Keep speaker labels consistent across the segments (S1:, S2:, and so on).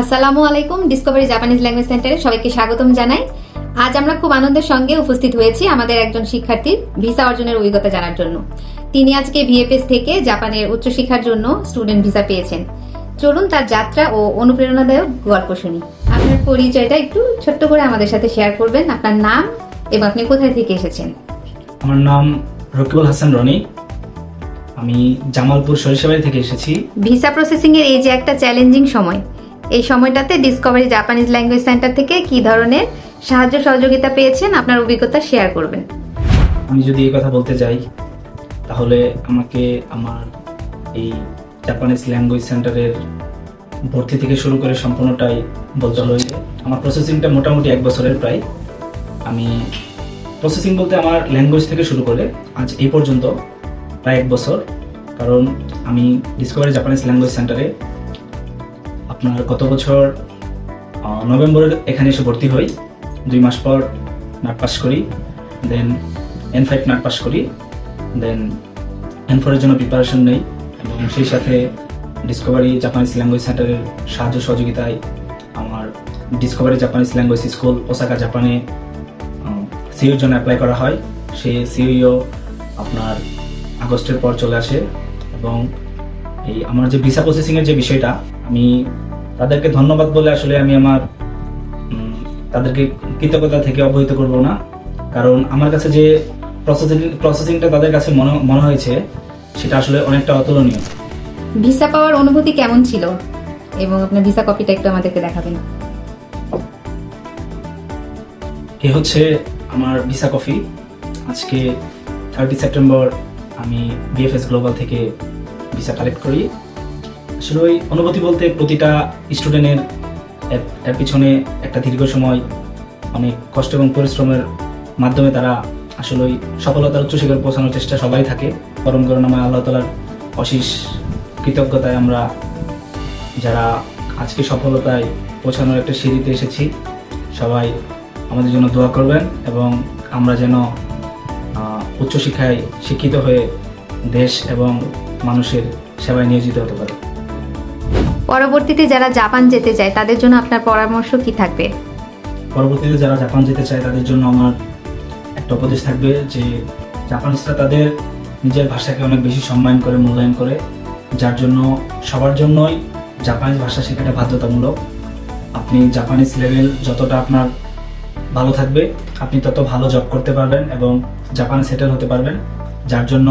S1: আসসালামু আলাইকুম Discovery Japanese language সেন্টারে সবাইকে স্বাগতম জানাই। আজ আমরা খুব আনন্দের সঙ্গে উপস্থিত হয়েছি আমাদের একজন শিক্ষার্থীর ভিসা অর্জনের অভিজ্ঞতা জানার জন্য। তিনি আজকে ভিএফএস থেকে জাপানের উচ্চশিক্ষার জন্য স্টুডেন্ট ভিসা পেয়েছেন। চলুন তার যাত্রা ও অনুপ্রেরণাদায়ক গল্প শুনি। আপনার পরিচয়টা একটু ছোট্ট করে আমাদের সাথে শেয়ার করবেন। আপনার নাম এবং আপনি কোথায় থেকে এসেছেন?
S2: আমার নাম রকিবুল হাসান রনি। আমি জামালপুর সরিষাবাড়ি থেকে এসেছি।
S1: ভিসা প্রসেসিং এর এই যে একটা চ্যালেঞ্জিং সময় এই সময়টাতে ডিসকভারি জাপানিজ ল্যাঙ্গুয়েজ সেন্টার থেকে কি ধরনের সাহায্য সহযোগিতা পেয়েছেন? আপনার অভিজ্ঞতা শেয়ার করবেন।
S2: আমি যদি এই কথা বলতে যাই, তাহলে আমাকে আমার এই জাপানিজ ল্যাঙ্গুয়েজ সেন্টারের ভর্তি থেকে শুরু করে সম্পূর্ণটাই বলতে হয়েছে আমার প্রসেসিংটা মোটামুটি এক বছরের প্রায়। আমি প্রসেসিং বলতে আমার ল্যাঙ্গুয়েজ থেকে শুরু করে আজ এই পর্যন্ত প্রায় এক বছর। কারণ আমি ডিসকভারি জাপানিজ ল্যাঙ্গুয়েজ সেন্টারে আপনার গত বছর নভেম্বরে এখানে এসে ভর্তি হই। দুই মাস পর নাট পাস করি দেন এন ফাইভ নাট পাস করি দেন এন ফোরের জন্য প্রিপারেশন নেই এবং সেই সাথে ডিসকভারি জাপানিজ ল্যাঙ্গুয়েজ সেন্টারের সাহায্য সহযোগিতায় আমার Discovery Japanese language school Osaka জাপানে সিইওর জন্য অ্যাপ্লাই করা হয়। সেই সিইও আপনার আগস্টের পর চলে আসে এবং এই আমার যে ভিসা প্রসেসিংয়ের যে বিষয়টা, আমি তাদেরকে ধন্যবাদ বলে আসলে আমি আমার তাদেরকে কৃতজ্ঞতা থেকে অবহিত করব না। কারণ আমার কাছে যে প্রসেসিং প্রসেসিংটা তাদের কাছে মনে মনে হয়েছে সেটা আসলে অনেকটা অতুলনীয়।
S1: ভিসা পাওয়ার অনুভূতি কেমন ছিল? এবং আপনার ভিসা কপিটা একটু আমাদেরকে দেখাবেন।
S2: এ হচ্ছে আমার ভিসা কফি আজকে থার্টি সেপ্টেম্বর আমি বিএফএস গ্লোবাল থেকে ভিসা কালেক্ট করি। আসলে ওই অনুভূতি বলতে প্রতিটা স্টুডেন্টের এর পিছনে একটা দীর্ঘ সময় অনেক কষ্ট এবং পরিশ্রমের মাধ্যমে তারা আসলে ওই সফলতার উচ্চশিখরে পৌঁছানোর চেষ্টা সবাই থাকে। পরম করুণাময় আল্লাহ তালার অশেষ কৃতজ্ঞতায় আমরা যারা আজকে সফলতায় পৌঁছানোর একটা সিঁড়িতে এসেছি, সবাই আমাদের জন্য দোয়া করবেন এবং আমরা যেন উচ্চশিক্ষায় শিক্ষিত হয়ে দেশ এবং মানুষের সেবায় নিয়োজিত হতে পারি।
S1: পরবর্তীতে যারা জাপান যেতে চায়, তাদের জন্য আপনার পরামর্শ কি থাকবে?
S2: পরবর্তীতে যারা জাপান যেতে চায়, তাদের জন্য আমার একটা উপদেশ থাকবে যে, জাপানিজরা তাদের নিজের ভাষাকে অনেক বেশি সম্মান করে, মূল্যায়ন করে, যার জন্য সবার জন্যই জাপানিজ ভাষা শেখাটা বাধ্যতামূলক। আপনি জাপানিজ লেভেল যতটা আপনার ভালো থাকবে, আপনি তত ভালো জব করতে পারবেন এবং জাপানে সেটেল হতে পারবেন, যার জন্য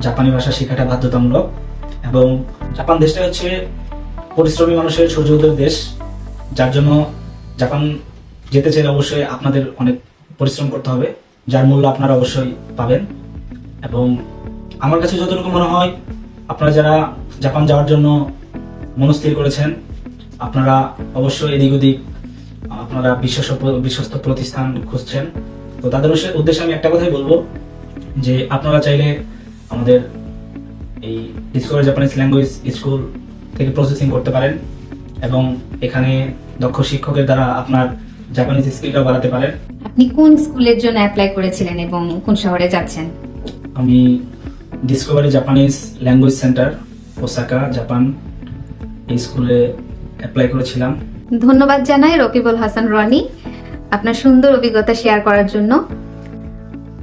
S2: জাপানি ভাষা শেখাটা বাধ্যতামূলক। এবং জাপান দেশটা হচ্ছে পরিশ্রমী মানুষের সূর্য দেশ, যার জন্য জাপান যেতে চাইলে অবশ্যই আপনাদের অনেক পরিশ্রম করতে হবে, যার মূল্য আপনারা অবশ্যই পাবেন। এবং আমার কাছে যতটুকু মনে হয়, আপনারা যারা জাপান যাওয়ার জন্য মনস্থির করেছেন, আপনারা অবশ্যই এদিক ওদিক, আপনারা বিশ্বস্ত বিশ্বস্ত প্রতিষ্ঠান খুঁজছেন। তো তাদের উদ্দেশ্যে আমি একটা কথাই বলব, যে আপনারা চাইলে আমাদের এই ডিসকভারি জাপানিজ ল্যাঙ্গুয়েজ স্কুল থেকে প্রসেসিং করতে পারেন এবং এখানে দক্ষ শিক্ষকের দ্বারা আপনার জাপানিজ স্কিলটা বাড়াতে পারেন।
S1: আপনি কোন স্কুলের জন্য অ্যাপ্লাই করেছিলেন এবং কোন শহরে যাচ্ছেন?
S2: আমি Discovery Japanese language centre Osaka Japan এই স্কুলে অ্যাপ্লাই করেছিলাম।
S1: ধন্যবাদ জানাই রকিবুল হাসান রনি আপনার সুন্দর অভিজ্ঞতা শেয়ার করার জন্য।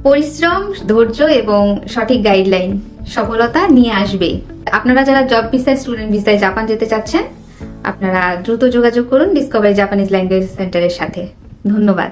S1: পরিশ্রম ধৈর্য এবং সঠিক গাইডলাইন সফলতা নিয়ে আসবে। আপনারা যারা জব ভিসায় স্টুডেন্ট ভিসায় জাপান যেতে চাচ্ছেন, আপনারা দ্রুত যোগাযোগ করুন ডিসকভারি জাপানিজ ল্যাঙ্গুয়েজ সেন্টারের সাথে। ধন্যবাদ।